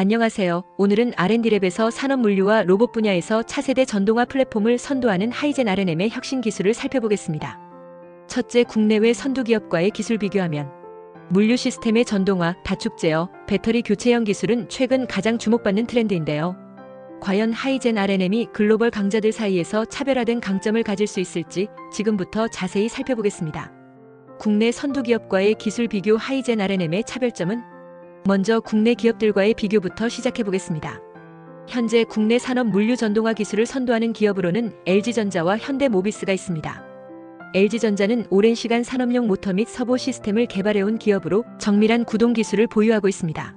안녕하세요. 오늘은 R&D랩에서 산업 물류와 로봇 분야에서 차세대 전동화 플랫폼을 선도하는 하이젠 R&M의 혁신 기술을 살펴보겠습니다. 첫째, 국내외 선두 기업과의 기술 비교하면 물류 시스템의 전동화, 다축 제어, 배터리 교체형 기술은 최근 가장 주목받는 트렌드인데요. 과연 하이젠 R&M이 글로벌 강자들 사이에서 차별화된 강점을 가질 수 있을지 지금부터 자세히 살펴보겠습니다. 국내 선두 기업과의 기술 비교 하이젠 R&M의 차별점은 먼저 국내 기업들과의 비교부터 시작해 보겠습니다. 현재 국내 산업 물류 전동화 기술을 선도하는 기업으로는 LG전자와 현대모비스가 있습니다. LG전자는 오랜 시간 산업용 모터 및 서보 시스템을 개발해온 기업으로 정밀한 구동 기술을 보유하고 있습니다.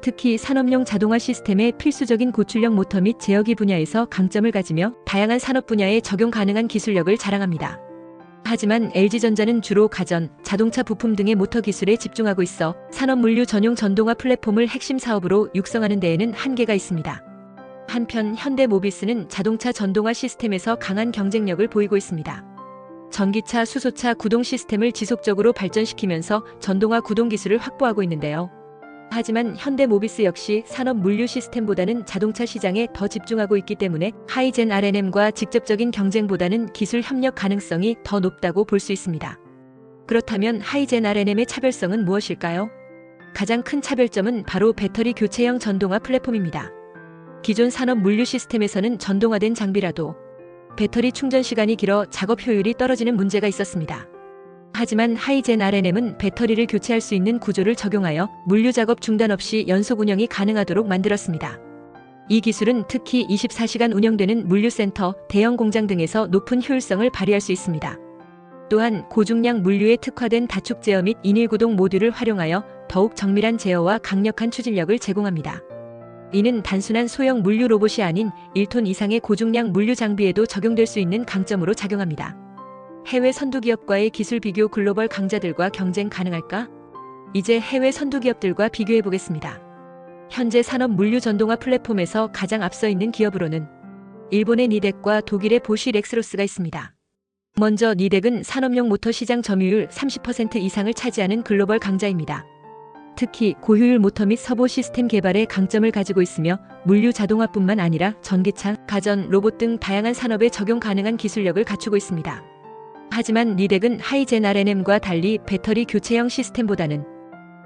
특히 산업용 자동화 시스템의 필수적인 고출력 모터 및 제어기 분야에서 강점을 가지며 다양한 산업 분야에 적용 가능한 기술력을 자랑합니다. 하지만 LG전자는 주로 가전, 자동차 부품 등의 모터 기술에 집중하고 있어 산업 물류 전용 전동화 플랫폼을 핵심 사업으로 육성하는 데에는 한계가 있습니다. 한편 현대모비스는 자동차 전동화 시스템에서 강한 경쟁력을 보이고 있습니다. 전기차, 수소차 구동 시스템을 지속적으로 발전시키면서 전동화 구동 기술을 확보하고 있는데요. 하지만 현대모비스 역시 산업 물류 시스템보다는 자동차 시장에 더 집중하고 있기 때문에 하이젠 R&M과 직접적인 경쟁보다는 기술 협력 가능성이 더 높다고 볼 수 있습니다. 그렇다면 하이젠 R&M의 차별성은 무엇일까요? 가장 큰 차별점은 바로 배터리 교체형 전동화 플랫폼입니다. 기존 산업 물류 시스템에서는 전동화된 장비라도 배터리 충전 시간이 길어 작업 효율이 떨어지는 문제가 있었습니다. 하지만 하이젠 R&M은 배터리를 교체할 수 있는 구조를 적용하여 물류 작업 중단 없이 연속 운영이 가능하도록 만들었습니다. 이 기술은 특히 24시간 운영되는 물류센터, 대형 공장 등에서 높은 효율성을 발휘할 수 있습니다. 또한 고중량 물류에 특화된 다축 제어 및 인일 구동 모듈을 활용하여 더욱 정밀한 제어와 강력한 추진력을 제공합니다. 이는 단순한 소형 물류 로봇이 아닌 1톤 이상의 고중량 물류 장비에도 적용될 수 있는 강점으로 작용합니다. 해외 선두 기업과의 기술 비교 글로벌 강자들과 경쟁 가능할까? 이제 해외 선두 기업들과 비교해 보겠습니다. 현재 산업 물류 전동화 플랫폼에서 가장 앞서 있는 기업으로는 일본의 니덱과 독일의 보쉬 렉스로스가 있습니다. 먼저 니덱은 산업용 모터 시장 점유율 30% 이상을 차지하는 글로벌 강자입니다. 특히 고효율 모터 및 서보 시스템 개발에 강점을 가지고 있으며 물류 자동화뿐만 아니라 전기차, 가전, 로봇 등 다양한 산업에 적용 가능한 기술력을 갖추고 있습니다. 하지만 니덱은 하이젠 R&M과 달리 배터리 교체형 시스템보다는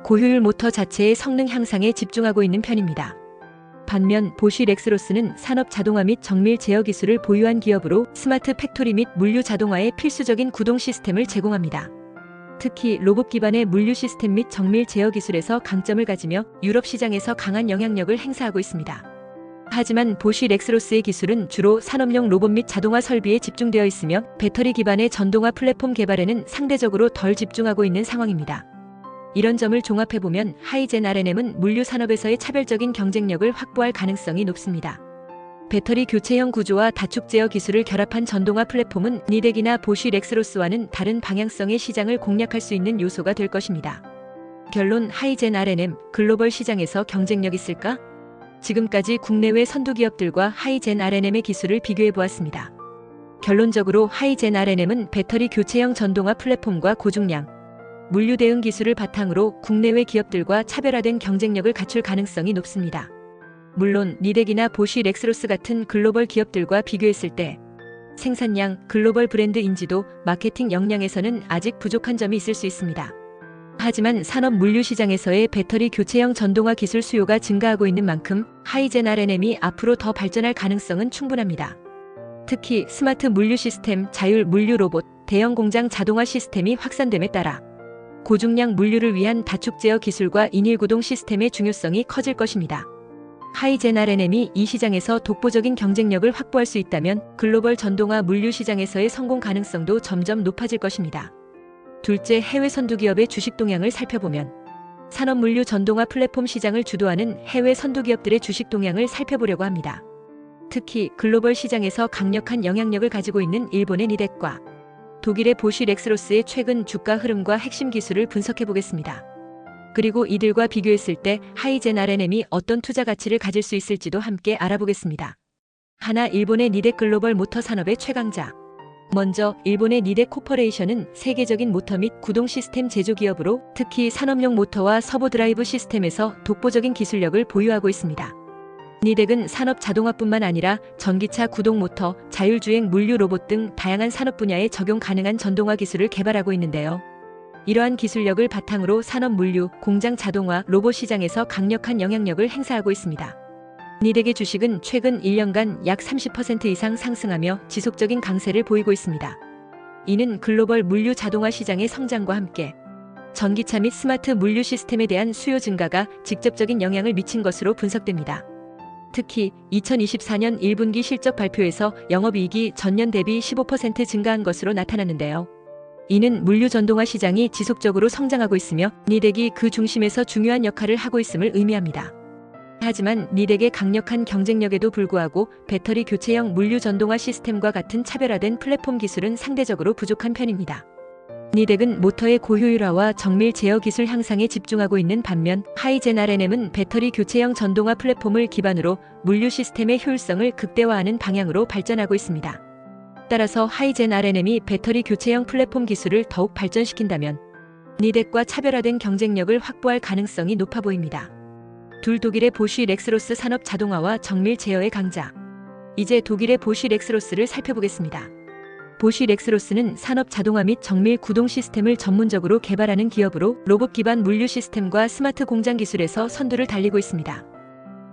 고효율 모터 자체의 성능 향상에 집중하고 있는 편입니다. 반면 보쉬 렉스로스는 산업 자동화 및 정밀 제어 기술을 보유한 기업으로 스마트 팩토리 및 물류 자동화의 필수적인 구동 시스템을 제공합니다. 특히 로봇 기반의 물류 시스템 및 정밀 제어 기술에서 강점을 가지며 유럽 시장에서 강한 영향력을 행사하고 있습니다. 하지만 보쉬 렉스로스의 기술은 주로 산업용 로봇 및 자동화 설비에 집중되어 있으며 배터리 기반의 전동화 플랫폼 개발에는 상대적으로 덜 집중하고 있는 상황입니다. 이런 점을 종합해보면 하이젠 R&M은 물류 산업에서의 차별적인 경쟁력을 확보할 가능성이 높습니다. 배터리 교체형 구조와 다축 제어 기술을 결합한 전동화 플랫폼은 니덱이나 보쉬 렉스로스와는 다른 방향성의 시장을 공략할 수 있는 요소가 될 것입니다. 결론 하이젠 R&M 글로벌 시장에서 경쟁력 있을까? 지금까지 국내외 선두 기업들과 하이젠 R&M의 기술을 비교해 보았습니다. 결론적으로 하이젠 R&M은 배터리 교체형 전동화 플랫폼과 고중량, 물류 대응 기술을 바탕으로 국내외 기업들과 차별화된 경쟁력을 갖출 가능성이 높습니다. 물론 니덱이나 보쉬 렉스로스 같은 글로벌 기업들과 비교했을 때 생산량, 글로벌 브랜드 인지도, 마케팅 역량에서는 아직 부족한 점이 있을 수 있습니다. 하지만 산업 물류 시장에서의 배터리 교체형 전동화 기술 수요가 증가하고 있는 만큼 하이젠 R&M이 앞으로 더 발전할 가능성은 충분합니다. 특히 스마트 물류 시스템, 자율 물류 로봇, 대형 공장 자동화 시스템이 확산됨에 따라 고중량 물류를 위한 다축 제어 기술과 인일 구동 시스템의 중요성이 커질 것입니다. 하이젠 R&M이 이 시장에서 독보적인 경쟁력을 확보할 수 있다면 글로벌 전동화 물류 시장에서의 성공 가능성도 점점 높아질 것입니다. 둘째, 해외 선두 기업의 주식 동향을 살펴보면 산업 물류 전동화 플랫폼 시장을 주도하는 해외 선두 기업들의 주식 동향을 살펴보려고 합니다. 특히 글로벌 시장에서 강력한 영향력을 가지고 있는 일본의 니덱과 독일의 보쉬 렉스로스의 최근 주가 흐름과 핵심 기술을 분석해 보겠습니다. 그리고 이들과 비교했을 때 하이젠 R&M이 어떤 투자 가치를 가질 수 있을지도 함께 알아보겠습니다. 하나 일본의 니덱 글로벌 모터 산업의 최강자. 먼저 일본의 니데 코퍼레이션은 세계적인 모터 및 구동 시스템 제조 기업으로 특히 산업용 모터와 서버 드라이브 시스템에서 독보적인 기술력을 보유하고 있습니다. 니덱은 산업 자동화뿐만 아니라 전기차 구동 모터, 자율주행 물류 로봇 등 다양한 산업 분야에 적용 가능한 전동화 기술을 개발하고 있는데요. 이러한 기술력을 바탕으로 산업 물류, 공장 자동화, 로봇 시장에서 강력한 영향력을 행사하고 있습니다. 니덱의 주식은 최근 1년간 약 30% 이상 상승하며 지속적인 강세를 보이고 있습니다. 이는 글로벌 물류 자동화 시장의 성장과 함께 전기차 및 스마트 물류 시스템에 대한 수요 증가가 직접적인 영향을 미친 것으로 분석됩니다. 특히 2024년 1분기 실적 발표에서 영업이익이 전년 대비 15% 증가한 것으로 나타났는데요. 이는 물류 전동화 시장이 지속적으로 성장하고 있으며 니덱이 그 중심에서 중요한 역할을 하고 있음을 의미합니다. 하지만 니덱의 강력한 경쟁력에도 불구하고 배터리 교체형 물류 전동화 시스템과 같은 차별화된 플랫폼 기술은 상대적으로 부족한 편입니다. 니덱은 모터의 고효율화와 정밀 제어 기술 향상에 집중하고 있는 반면 하이젠 RNM은 배터리 교체형 전동화 플랫폼을 기반으로 물류 시스템의 효율성을 극대화하는 방향으로 발전하고 있습니다. 따라서 하이젠 RNM이 배터리 교체형 플랫폼 기술을 더욱 발전시킨다면 니덱과 차별화된 경쟁력을 확보할 가능성이 높아 보입니다. 둘 독일의 보쉬 렉스로스 산업 자동화와 정밀 제어의 강자. 이제 독일의 보쉬 렉스로스를 살펴보겠습니다. 보쉬 렉스로스는 산업 자동화 및 정밀 구동 시스템을 전문적으로 개발하는 기업으로 로봇 기반 물류 시스템과 스마트 공장 기술에서 선두를 달리고 있습니다.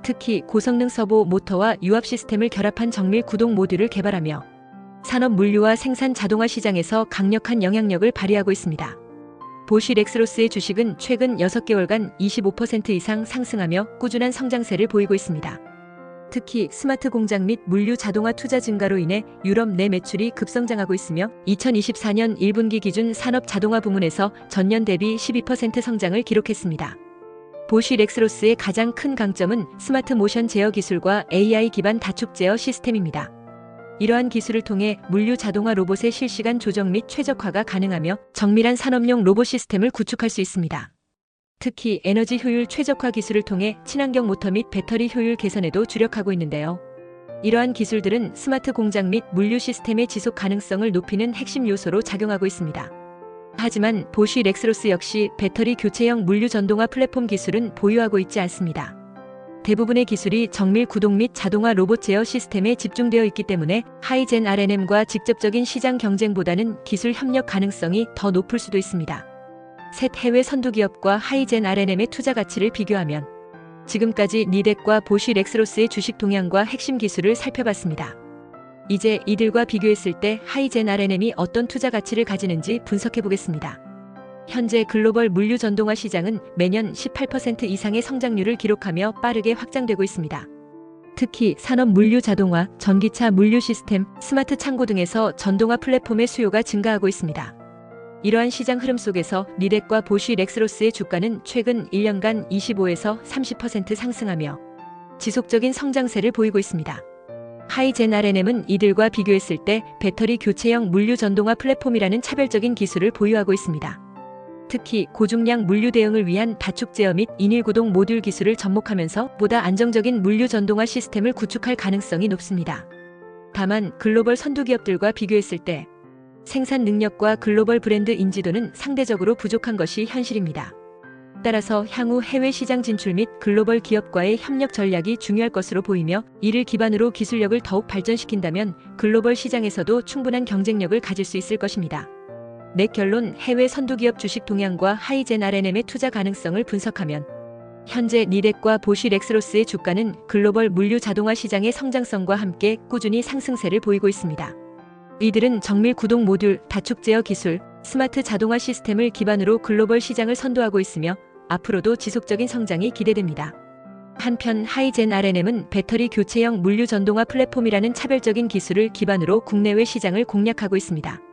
특히 고성능 서보 모터와 유압 시스템을 결합한 정밀 구동 모듈을 개발하며 산업 물류와 생산 자동화 시장에서 강력한 영향력을 발휘하고 있습니다. 보쉬 렉스로스의 주식은 최근 6개월간 25% 이상 상승하며 꾸준한 성장세를 보이고 있습니다. 특히 스마트 공장 및 물류 자동화 투자 증가로 인해 유럽 내 매출이 급성장하고 있으며 2024년 1분기 기준 산업 자동화 부문에서 전년 대비 12% 성장을 기록했습니다. 보쉬 렉스로스의 가장 큰 강점은 스마트 모션 제어 기술과 AI 기반 다축 제어 시스템입니다. 이러한 기술을 통해 물류 자동화 로봇의 실시간 조정 및 최적화가 가능하며 정밀한 산업용 로봇 시스템을 구축할 수 있습니다. 특히 에너지 효율 최적화 기술을 통해 친환경 모터 및 배터리 효율 개선에도 주력하고 있는데요. 이러한 기술들은 스마트 공장 및 물류 시스템의 지속 가능성을 높이는 핵심 요소로 작용하고 있습니다. 하지만 보쉬 렉스로스 역시 배터리 교체형 물류 전동화 플랫폼 기술은 보유하고 있지 않습니다. 대부분의 기술이 정밀 구동 및 자동화 로봇 제어 시스템에 집중되어 있기 때문에 하이젠 RNM과 직접적인 시장 경쟁보다는 기술 협력 가능성이 더 높을 수도 있습니다. 셋 해외 선두 기업과 하이젠 RNM의 투자 가치를 비교하면 지금까지 니덱과 보쉬 렉스로스의 주식 동향과 핵심 기술을 살펴봤습니다. 이제 이들과 비교했을 때 하이젠 RNM이 어떤 투자 가치를 가지는지 분석해 보겠습니다. 현재 글로벌 물류 전동화 시장은 매년 18% 이상의 성장률을 기록하며 빠르게 확장되고 있습니다. 특히 산업 물류 자동화, 전기차 물류 시스템, 스마트 창고 등에서 전동화 플랫폼의 수요가 증가하고 있습니다. 이러한 시장 흐름 속에서 니덱과 보쉬 렉스로스의 주가는 최근 1년간 25에서 30% 상승하며 지속적인 성장세를 보이고 있습니다. 하이젠 RNM은 이들과 비교했을 때 배터리 교체형 물류 전동화 플랫폼이라는 차별적인 기술을 보유하고 있습니다. 특히 고중량 물류 대응을 위한 다축 제어 및 인일 구동 모듈 기술을 접목하면서 보다 안정적인 물류 전동화 시스템을 구축할 가능성이 높습니다. 다만 글로벌 선두 기업들과 비교했을 때 생산 능력과 글로벌 브랜드 인지도는 상대적으로 부족한 것이 현실입니다. 따라서 향후 해외 시장 진출 및 글로벌 기업과의 협력 전략이 중요할 것으로 보이며 이를 기반으로 기술력을 더욱 발전시킨다면 글로벌 시장에서도 충분한 경쟁력을 가질 수 있을 것입니다. 넷 결론 해외 선두기업 주식 동향과 하이젠 RNM의 투자 가능성을 분석하면 현재 니덱과 보쉬 렉스로스의 주가는 글로벌 물류 자동화 시장의 성장성과 함께 꾸준히 상승세를 보이고 있습니다. 이들은 정밀 구동 모듈, 다축 제어 기술, 스마트 자동화 시스템을 기반으로 글로벌 시장을 선도하고 있으며 앞으로도 지속적인 성장이 기대됩니다. 한편 하이젠 RNM은 배터리 교체형 물류 전동화 플랫폼이라는 차별적인 기술을 기반으로 국내외 시장을 공략하고 있습니다.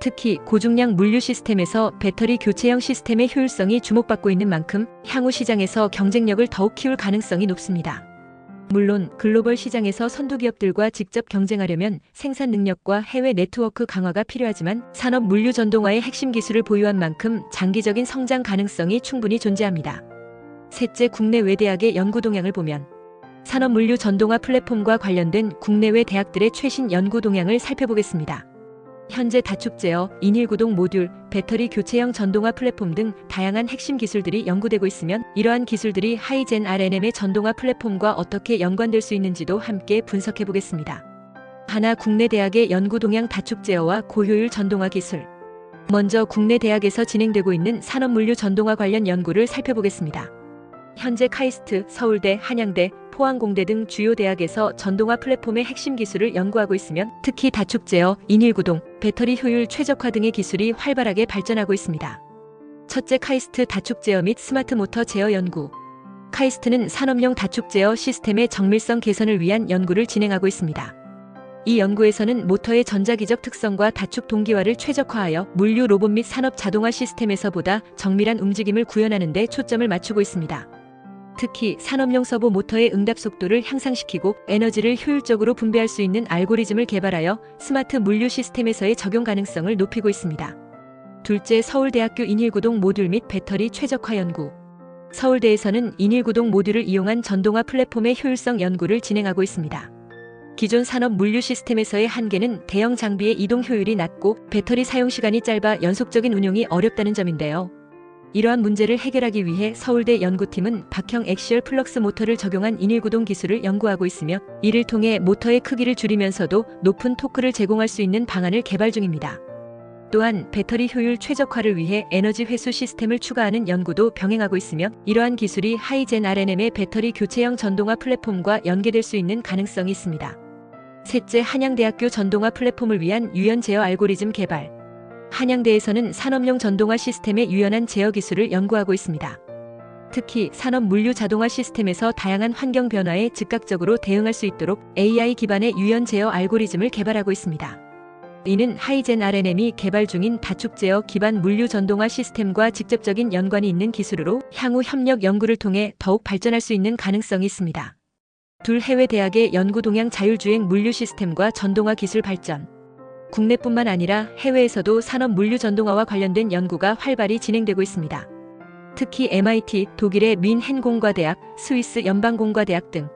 특히 고중량 물류 시스템에서 배터리 교체형 시스템의 효율성이 주목받고 있는 만큼 향후 시장에서 경쟁력을 더욱 키울 가능성이 높습니다. 물론 글로벌 시장에서 선두 기업들과 직접 경쟁하려면 생산 능력과 해외 네트워크 강화가 필요하지만 산업 물류 전동화의 핵심 기술을 보유한 만큼 장기적인 성장 가능성이 충분히 존재합니다. 셋째 국내외 대학의 연구 동향을 보면 산업 물류 전동화 플랫폼과 관련된 국내외 대학들의 최신 연구 동향을 살펴보겠습니다. 현재 다축 제어, 인일 구동 모듈, 배터리 교체형 전동화 플랫폼 등 다양한 핵심 기술들이 연구되고 있으면 이러한 기술들이 하이젠 RNM의 전동화 플랫폼과 어떻게 연관될 수 있는지도 함께 분석해 보겠습니다. 하나 국내 대학의 연구 동향 다축 제어와 고효율 전동화 기술. 먼저 국내 대학에서 진행되고 있는 산업물류 전동화 관련 연구를 살펴보겠습니다. 현재 카이스트, 서울대, 한양대, 포항공대 등 주요 대학에서 전동화 플랫폼의 핵심 기술을 연구하고 있으면 특히 다축 제어, 인일 구동, 배터리 효율 최적화 등의 기술이 활발하게 발전하고 있습니다. 첫째 카이스트 다축 제어 및 스마트 모터 제어 연구. 카이스트는 산업용 다축 제어 시스템의 정밀성 개선을 위한 연구를 진행하고 있습니다. 이 연구에서는 모터의 전자기적 특성과 다축 동기화를 최적화하여 물류 로봇 및 산업 자동화 시스템에서보다 정밀한 움직임을 구현하는 데 초점을 맞추고 있습니다. 특히 산업용 서버 모터의 응답 속도를 향상시키고 에너지를 효율적으로 분배할 수 있는 알고리즘을 개발하여 스마트 물류 시스템에서의 적용 가능성을 높이고 있습니다. 둘째 서울대학교 인일구동 모듈 및 배터리 최적화 연구. 서울대에서는 인일구동 모듈을 이용한 전동화 플랫폼의 효율성 연구를 진행하고 있습니다. 기존 산업 물류 시스템에서의 한계는 대형 장비의 이동 효율이 낮고 배터리 사용 시간이 짧아 연속적인 운용이 어렵다는 점인데요. 이러한 문제를 해결하기 위해 서울대 연구팀은 박형 액시얼 플럭스 모터를 적용한 인일구동 기술을 연구하고 있으며 이를 통해 모터의 크기를 줄이면서도 높은 토크를 제공할 수 있는 방안을 개발 중입니다. 또한 배터리 효율 최적화를 위해 에너지 회수 시스템을 추가하는 연구도 병행하고 있으며 이러한 기술이 하이젠 RNM의 배터리 교체형 전동화 플랫폼과 연계될 수 있는 가능성이 있습니다. 셋째 한양대학교 전동화 플랫폼을 위한 유연 제어 알고리즘 개발. 한양대에서는 산업용 전동화 시스템의 유연한 제어 기술을 연구하고 있습니다. 특히 산업 물류 자동화 시스템에서 다양한 환경 변화에 즉각적으로 대응할 수 있도록 AI 기반의 유연 제어 알고리즘을 개발하고 있습니다. 이는 하이젠 RNM이 개발 중인 다축 제어 기반 물류 전동화 시스템과 직접적인 연관이 있는 기술으로 향후 협력 연구를 통해 더욱 발전할 수 있는 가능성이 있습니다. 둘 해외 대학의 연구 동향 자율주행 물류 시스템과 전동화 기술 발전. 국내뿐만 아니라 해외에서도 산업 물류 전동화와 관련된 연구가 활발히 진행되고 있습니다. 특히 MIT, 독일의 민헨공과대학, 스위스 연방공과대학 등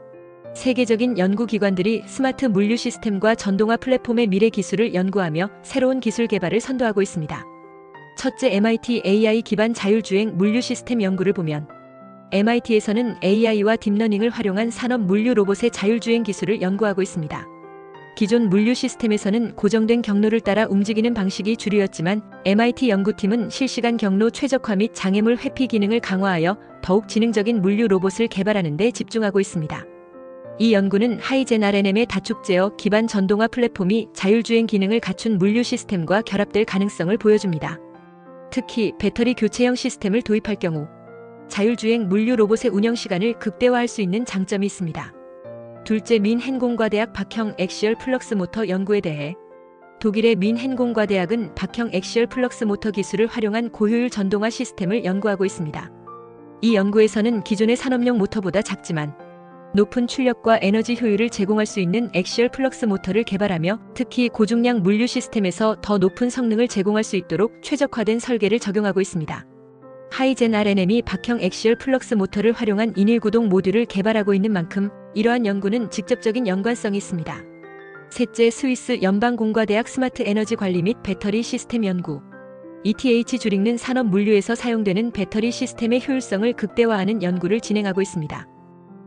세계적인 연구기관들이 스마트 물류 시스템과 전동화 플랫폼의 미래 기술을 연구하며 새로운 기술 개발을 선도하고 있습니다. 첫째 MIT AI 기반 자율주행 물류 시스템 연구를 보면 MIT에서는 AI와 딥러닝을 활용한 산업 물류 로봇의 자율주행 기술을 연구하고 있습니다. 기존 물류 시스템에서는 고정된 경로를 따라 움직이는 방식이 주류였지만 MIT 연구팀은 실시간 경로 최적화 및 장애물 회피 기능을 강화하여 더욱 지능적인 물류 로봇을 개발하는 데 집중하고 있습니다. 이 연구는 하이젠 RNM의 다축 제어 기반 전동화 플랫폼이 자율주행 기능을 갖춘 물류 시스템과 결합될 가능성을 보여줍니다. 특히 배터리 교체형 시스템을 도입할 경우 자율주행 물류 로봇의 운영 시간을 극대화할 수 있는 장점이 있습니다. 둘째 민헨공과대학 박형 액시얼 플럭스 모터 연구에 대해 독일의 민헨공과대학은 박형 액시얼 플럭스 모터 기술을 활용한 고효율 전동화 시스템을 연구하고 있습니다. 이 연구에서는 기존의 산업용 모터보다 작지만 높은 출력과 에너지 효율을 제공할 수 있는 액시얼 플럭스 모터를 개발하며 특히 고중량 물류 시스템에서 더 높은 성능을 제공할 수 있도록 최적화된 설계를 적용하고 있습니다. 하이젠 RNM이 박형 액시얼 플럭스 모터를 활용한 인일구동 모듈을 개발하고 있는 만큼 이러한 연구는 직접적인 연관성이 있습니다. 셋째 스위스 연방공과대학 스마트 에너지 관리 및 배터리 시스템 연구. ETH 줄이는 산업 물류에서 사용되는 배터리 시스템의 효율성을 극대화하는 연구를 진행하고 있습니다.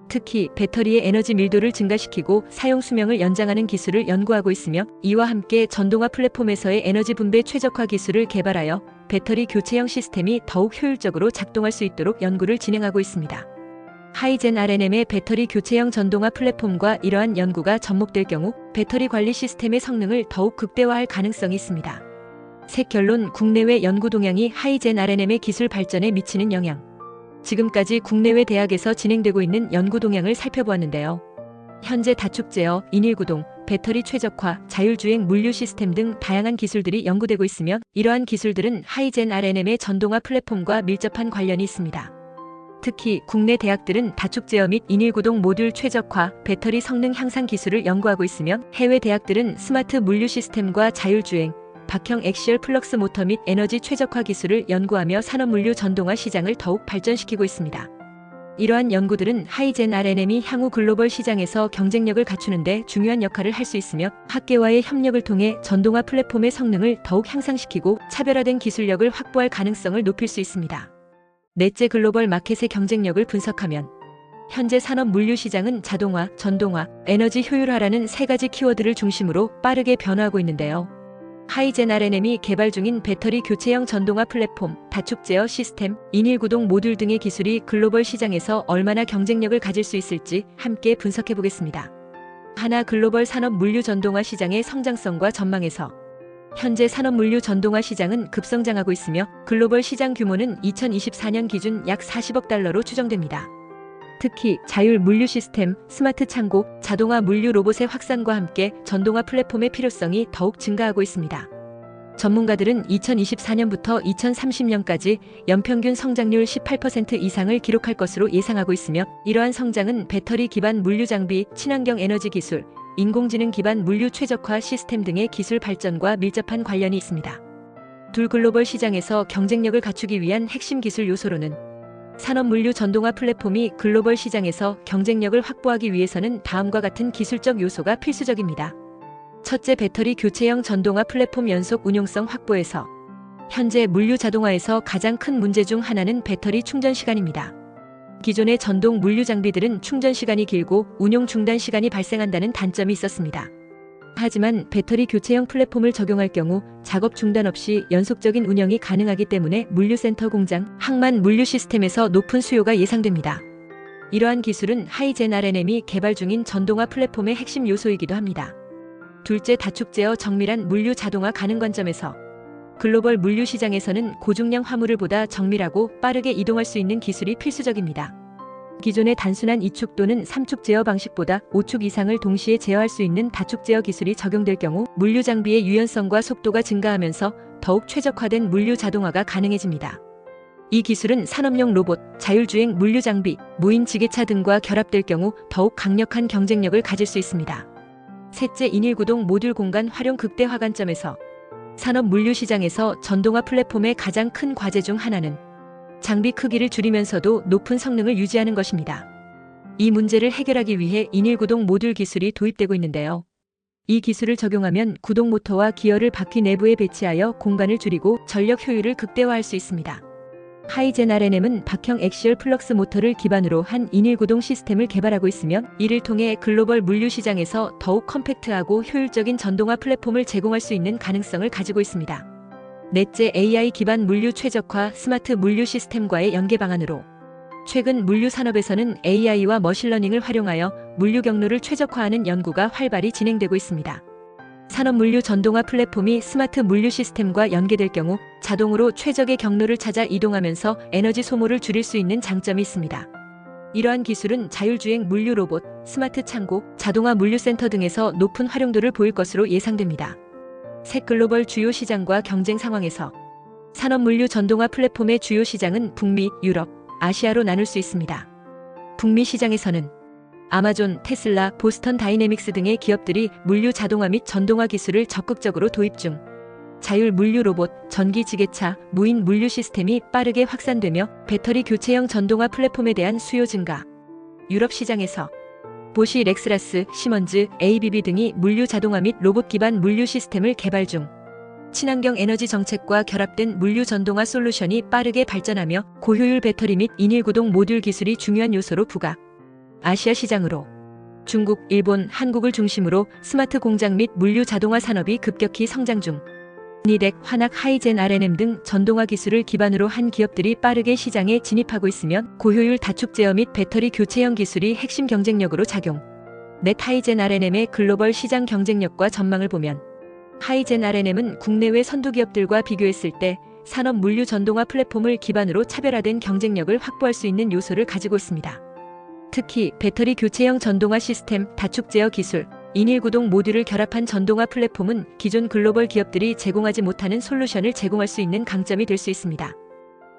특히 배터리의 에너지 밀도를 증가시키고 사용 수명을 연장하는 기술을 연구하고 있으며 이와 함께 전동화 플랫폼에서의 에너지 분배 최적화 기술을 개발하여 배터리 교체형 시스템이 더욱 효율적으로 작동할 수 있도록 연구를 진행하고 있습니다. 하이젠 RNM의 배터리 교체형 전동화 플랫폼과 이러한 연구가 접목될 경우 배터리 관리 시스템의 성능을 더욱 극대화할 가능성이 있습니다. 셋 결론 국내외 연구 동향이 하이젠 RNM의 기술 발전에 미치는 영향. 지금까지 국내외 대학에서 진행되고 있는 연구 동향을 살펴보았는데요. 현재 다축 제어, 인일구동, 배터리 최적화, 자율주행 물류 시스템 등 다양한 기술들이 연구되고 있으며 이러한 기술들은 하이젠 RNM의 전동화 플랫폼과 밀접한 관련이 있습니다. 특히 국내 대학들은 다축 제어 및 인일구동 모듈 최적화, 배터리 성능 향상 기술을 연구하고 있으며 해외 대학들은 스마트 물류 시스템과 자율주행, 박형 액시얼 플럭스 모터 및 에너지 최적화 기술을 연구하며 산업 물류 전동화 시장을 더욱 발전시키고 있습니다. 이러한 연구들은 하이젠 RNM이 향후 글로벌 시장에서 경쟁력을 갖추는데 중요한 역할을 할 수 있으며 학계와의 협력을 통해 전동화 플랫폼의 성능을 더욱 향상시키고 차별화된 기술력을 확보할 가능성을 높일 수 있습니다. 넷째 글로벌 마켓의 경쟁력을 분석하면 현재 산업 물류 시장은 자동화, 전동화, 에너지 효율화라는 세 가지 키워드를 중심으로 빠르게 변화하고 있는데요. 하이젠 RNM이 개발 중인 배터리 교체형 전동화 플랫폼, 다축 제어 시스템, 인일 구동 모듈 등의 기술이 글로벌 시장에서 얼마나 경쟁력을 가질 수 있을지 함께 분석해 보겠습니다. 하나 글로벌 산업 물류 전동화 시장의 성장성과 전망에서 현재 산업 물류 전동화 시장은 급성장하고 있으며 글로벌 시장 규모는 2024년 기준 약 40억 달러로 추정됩니다. 특히 자율 물류 시스템, 스마트 창고, 자동화 물류 로봇의 확산과 함께 전동화 플랫폼의 필요성이 더욱 증가하고 있습니다. 전문가들은 2024년부터 2030년까지 연평균 성장률 18% 이상을 기록할 것으로 예상하고 있으며 이러한 성장은 배터리 기반 물류 장비, 친환경 에너지 기술, 인공지능 기반 물류 최적화 시스템 등의 기술 발전과 밀접한 관련이 있습니다. 둘 글로벌 시장에서 경쟁력을 갖추기 위한 핵심 기술 요소로는 산업 물류 전동화 플랫폼이 글로벌 시장에서 경쟁력을 확보하기 위해서는 다음과 같은 기술적 요소가 필수적입니다. 첫째 배터리 교체형 전동화 플랫폼 연속 운용성 확보에서 현재 물류 자동화에서 가장 큰 문제 중 하나는 배터리 충전 시간입니다. 기존의 전동 물류 장비들은 충전 시간이 길고 운용 중단 시간이 발생한다는 단점이 있었습니다. 하지만 배터리 교체형 플랫폼을 적용할 경우 작업 중단 없이 연속적인 운영이 가능하기 때문에 물류센터 공장, 항만 물류 시스템에서 높은 수요가 예상됩니다. 이러한 기술은 하이젠 RNM이 개발 중인 전동화 플랫폼의 핵심 요소이기도 합니다. 둘째 다축 제어 정밀한 물류 자동화 가능 관점에서 글로벌 물류 시장에서는 고중량 화물을 보다 정밀하고 빠르게 이동할 수 있는 기술이 필수적입니다. 기존의 단순한 2축 또는 3축 제어 방식보다 5축 이상을 동시에 제어할 수 있는 다축 제어 기술이 적용될 경우 물류 장비의 유연성과 속도가 증가하면서 더욱 최적화된 물류 자동화가 가능해집니다. 이 기술은 산업용 로봇, 자율주행 물류 장비, 무인 지게차 등과 결합될 경우 더욱 강력한 경쟁력을 가질 수 있습니다. 셋째 인일구동 모듈 공간 활용 극대 화 관점에서 산업 물류 시장에서 전동화 플랫폼의 가장 큰 과제 중 하나는 장비 크기를 줄이면서도 높은 성능을 유지하는 것입니다. 이 문제를 해결하기 위해 인일 구동 모듈 기술이 도입되고 있는데요. 이 기술을 적용하면 구동 모터와 기어를 바퀴 내부에 배치하여 공간을 줄이고 전력 효율을 극대화할 수 있습니다. RNM은 박형 액시얼 플럭스 모터를 기반으로 한 인일구동 시스템을 개발하고 있으며 이를 통해 글로벌 물류 시장에서 더욱 컴팩트하고 효율적인 전동화 플랫폼을 제공할 수 있는 가능성을 가지고 있습니다. 넷째 AI 기반 물류 최적화 스마트 물류 시스템과의 연계 방안으로 최근 물류 산업에서는 AI와 머신러닝을 활용하여 물류 경로를 최적화하는 연구가 활발히 진행되고 있습니다. 산업 물류 전동화 플랫폼이 스마트 물류 시스템과 연계될 경우 자동으로 최적의 경로를 찾아 이동하면서 에너지 소모를 줄일 수 있는 장점이 있습니다. 이러한 기술은 자율주행 물류 로봇, 스마트 창고, 자동화 물류센터 등에서 높은 활용도를 보일 것으로 예상됩니다. 새 글로벌 주요 시장과 경쟁 상황에서 산업 물류 전동화 플랫폼의 주요 시장은 북미, 유럽, 아시아로 나눌 수 있습니다. 북미 시장에서는 아마존, 테슬라, 보스턴 다이내믹스 등의 기업들이 물류 자동화 및 전동화 기술을 적극적으로 도입 중. 자율 물류 로봇, 전기 지게차, 무인 물류 시스템이 빠르게 확산되며 배터리 교체형 전동화 플랫폼에 대한 수요 증가. 유럽 시장에서 보시 렉스라스, 시먼즈, ABB 등이 물류 자동화 및 로봇 기반 물류 시스템을 개발 중. 친환경 에너지 정책과 결합된 물류 전동화 솔루션이 빠르게 발전하며 고효율 배터리 및 인일구동 모듈 기술이 중요한 요소로 부각. 아시아 시장으로 중국, 일본, 한국을 중심으로 스마트 공장 및 물류 자동화 산업이 급격히 성장 중. 니덱, 환학, 하이젠 RNM 등 전동화 기술을 기반으로 한 기업들이 빠르게 시장에 진입하고 있으며 고효율 다축 제어 및 배터리 교체형 기술이 핵심 경쟁력으로 작용. 넷 하이젠 RNM의 글로벌 시장 경쟁력과 전망을 보면 하이젠 RNM은 국내외 선두 기업들과 비교했을 때 산업 물류 전동화 플랫폼을 기반으로 차별화된 경쟁력을 확보할 수 있는 요소를 가지고 있습니다. 특히 배터리 교체형 전동화 시스템, 다축 제어 기술, 인일구동 모듈을 결합한 전동화 플랫폼은 기존 글로벌 기업들이 제공하지 못하는 솔루션을 제공할 수 있는 강점이 될 수 있습니다.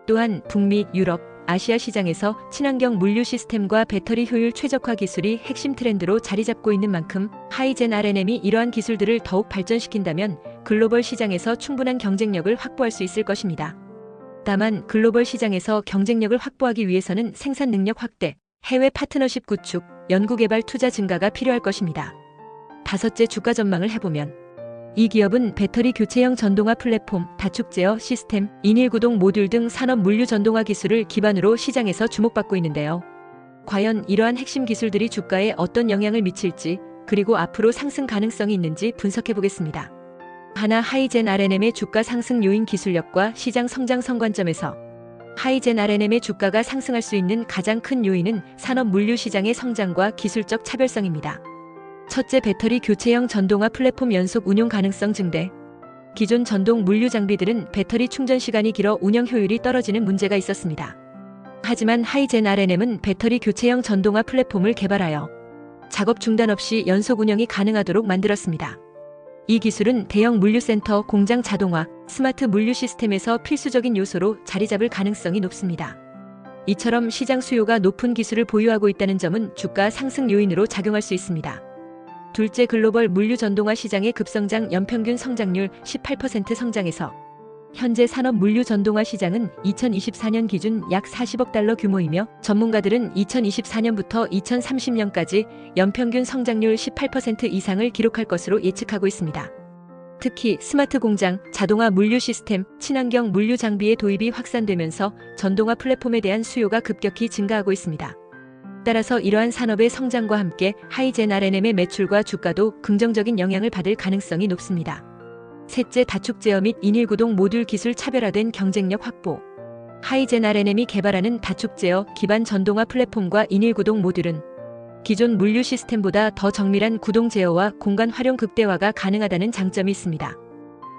또한 북미, 유럽, 아시아 시장에서 친환경 물류 시스템과 배터리 효율 최적화 기술이 핵심 트렌드로 자리 잡고 있는 만큼 하이젠 RNM이 이러한 기술들을 더욱 발전시킨다면 글로벌 시장에서 충분한 경쟁력을 확보할 수 있을 것입니다. 다만 글로벌 시장에서 경쟁력을 확보하기 위해서는 생산 능력 확대, 해외 파트너십 구축, 연구개발 투자 증가가 필요할 것입니다. 다섯째 주가 전망을 해보면 이 기업은 배터리 교체형 전동화 플랫폼, 다축 제어 시스템, 인일구동 모듈 등 산업 물류 전동화 기술을 기반으로 시장에서 주목받고 있는데요. 과연 이러한 핵심 기술들이 주가에 어떤 영향을 미칠지, 그리고 앞으로 상승 가능성이 있는지 분석해 보겠습니다. 하나 하이젠 R&M의 주가 상승 요인 기술력과 시장 성장 성 관점에서 하이젠 R&M의 주가가 상승할 수 있는 가장 큰 요인은 산업 물류 시장의 성장과 기술적 차별성입니다. 첫째 배터리 교체형 전동화 플랫폼 연속 운용 가능성 증대. 기존 전동 물류 장비들은 배터리 충전 시간이 길어 운영 효율이 떨어지는 문제가 있었습니다. 하지만 하이젠 R&M은 배터리 교체형 전동화 플랫폼을 개발하여 작업 중단 없이 연속 운영이 가능하도록 만들었습니다. 이 기술은 대형 물류센터, 공장 자동화, 스마트 물류 시스템에서 필수적인 요소로 자리 잡을 가능성이 높습니다. 이처럼 시장 수요가 높은 기술을 보유하고 있다는 점은 주가 상승 요인으로 작용할 수 있습니다. 둘째 글로벌 물류 전동화 시장의 급성장 연평균 성장률 18% 성장에서 현재 산업 물류 전동화 시장은 2024년 기준 약 40억 달러 규모이며 전문가들은 2024년부터 2030년까지 연평균 성장률 18% 이상을 기록할 것으로 예측하고 있습니다. 특히 스마트 공장, 자동화 물류 시스템, 친환경 물류 장비의 도입이 확산되면서 전동화 플랫폼에 대한 수요가 급격히 증가하고 있습니다. 따라서 이러한 산업의 성장과 함께 하이젠 R&M의 매출과 주가도 긍정적인 영향을 받을 가능성이 높습니다. 셋째 다축 제어 및 인일구동 모듈 기술 차별화된 경쟁력 확보. R&M이 개발하는 다축 제어 기반 전동화 플랫폼과 인일구동 모듈은 기존 물류 시스템보다 더 정밀한 구동 제어와 공간 활용 극대화가 가능하다는 장점이 있습니다.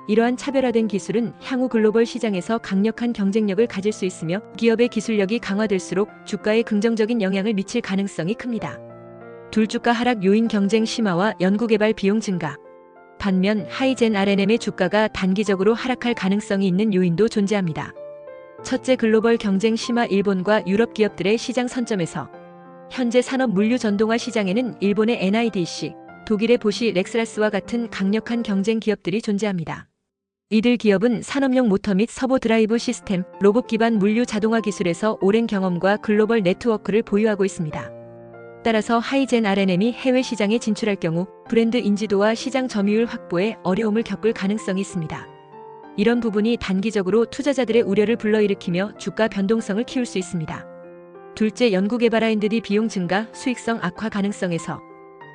이러한 차별화된 기술은 향후 글로벌 시장에서 강력한 경쟁력을 가질 수 있으며 기업의 기술력이 강화될수록 주가에 긍정적인 영향을 미칠 가능성이 큽니다. 둘 주가 하락 요인 경쟁 심화와 연구개발 비용 증가. 반면 하이젠 R&M의 주가가 단기적으로 하락할 가능성이 있는 요인도 존재합니다. 첫째 글로벌 경쟁 심화 일본과 유럽 기업들의 시장 선점에서 현재 산업 물류 전동화 시장에는 일본의 NIDC, 독일의 보시 렉스라스와 같은 강력한 경쟁 기업들이 존재합니다. 이들 기업은 산업용 모터 및 서보 드라이브 시스템, 로봇 기반 물류 자동화 기술에서 오랜 경험과 글로벌 네트워크를 보유하고 있습니다. 따라서 하이젠 R&M이 해외 시장에 진출할 경우 브랜드 인지도와 시장 점유율 확보에 어려움을 겪을 가능성이 있습니다. 이런 부분이 단기적으로 투자자들의 우려를 불러일으키며 주가 변동성을 키울 수 있습니다. 둘째 연구개발 R&D 비용 증가, 수익성 악화 가능성에서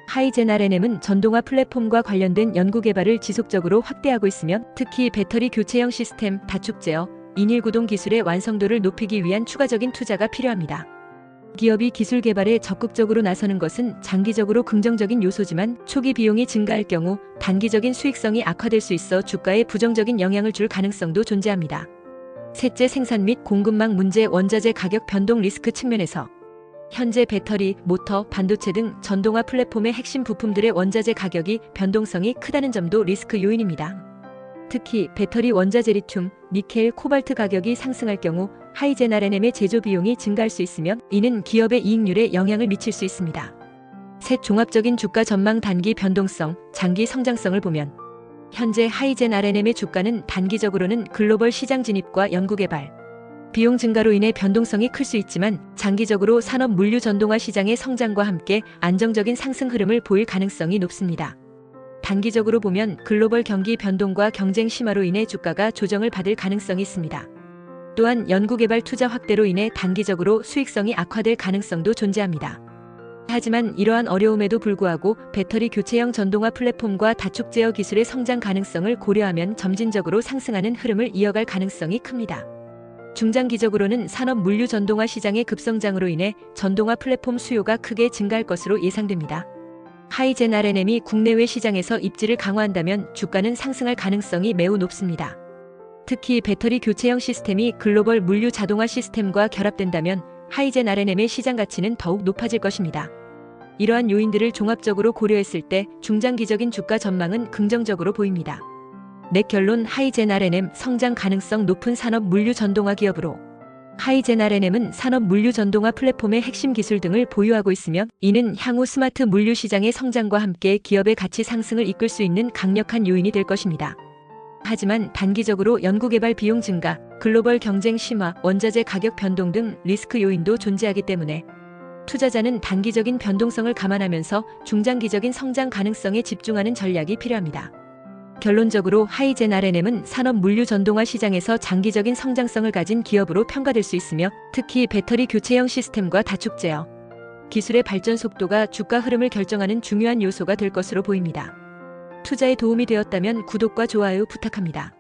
하이젠 R&M은 전동화 플랫폼과 관련된 연구개발을 지속적으로 확대하고 있으며 특히 배터리 교체형 시스템, 다축 제어, 인일구동 기술의 완성도를 높이기 위한 추가적인 투자가 필요합니다. 기업이 기술 개발에 적극적으로 나서는 것은 장기적으로 긍정적인 요소지만 초기 비용이 증가할 경우 단기적인 수익성이 악화될 수 있어 주가에 부정적인 영향을 줄 가능성도 존재합니다. 셋째 생산 및 공급망 문제 원자재 가격 변동 리스크 측면에서 현재 배터리, 모터, 반도체 등 전동화 플랫폼의 핵심 부품들의 원자재 가격이 변동성이 크다는 점도 리스크 요인입니다. 특히 배터리 원자재 리튬, 니켈, 코발트 가격이 상승할 경우 R&M의 제조 비용이 증가할 수 있으며 이는 기업의 이익률에 영향을 미칠 수 있습니다. 셋 종합적인 주가 전망 단기 변동성, 장기 성장성을 보면 현재 하이젠 R&M의 주가는 단기적으로는 글로벌 시장 진입과 연구개발, 비용 증가로 인해 변동성이 클 수 있지만 장기적으로 산업 물류 전동화 시장의 성장과 함께 안정적인 상승 흐름을 보일 가능성이 높습니다. 단기적으로 보면 글로벌 경기 변동과 경쟁 심화로 인해 주가가 조정을 받을 가능성이 있습니다. 또한 연구개발 투자 확대로 인해 단기적으로 수익성이 악화될 가능성도 존재합니다. 하지만 이러한 어려움에도 불구하고 배터리 교체형 전동화 플랫폼과 다축 제어 기술의 성장 가능성을 고려하면 점진적으로 상승하는 흐름을 이어갈 가능성이 큽니다. 중장기적으로는 산업 물류 전동화 시장의 급성장으로 인해 전동화 플랫폼 수요가 크게 증가할 것으로 예상됩니다. 하이젠 R&M이 국내외 시장에서 입지를 강화한다면 주가는 상승할 가능성이 매우 높습니다. 특히 배터리 교체형 시스템이 글로벌 물류 자동화 시스템과 결합된다면 하이젠 R&M의 시장 가치는 더욱 높아질 것입니다. 이러한 요인들을 종합적으로 고려했을 때 중장기적인 주가 전망은 긍정적으로 보입니다. 내 결론 하이젠 R&M 성장 가능성 높은 산업 물류 전동화 기업으로 하이젠 R&M은 산업 물류 전동화 플랫폼의 핵심 기술 등을 보유하고 있으며 이는 향후 스마트 물류 시장의 성장과 함께 기업의 가치 상승을 이끌 수 있는 강력한 요인이 될 것입니다. 하지만 단기적으로 연구개발 비용 증가, 글로벌 경쟁 심화, 원자재 가격 변동 등 리스크 요인도 존재하기 때문에 투자자는 단기적인 변동성을 감안하면서 중장기적인 성장 가능성에 집중하는 전략이 필요합니다. 결론적으로 하이젠 R&M은 산업 물류 전동화 시장에서 장기적인 성장성을 가진 기업으로 평가될 수 있으며 특히 배터리 교체형 시스템과 다축 제어, 기술의 발전 속도가 주가 흐름을 결정하는 중요한 요소가 될 것으로 보입니다. 투자에 도움이 되었다면 구독과 좋아요 부탁합니다.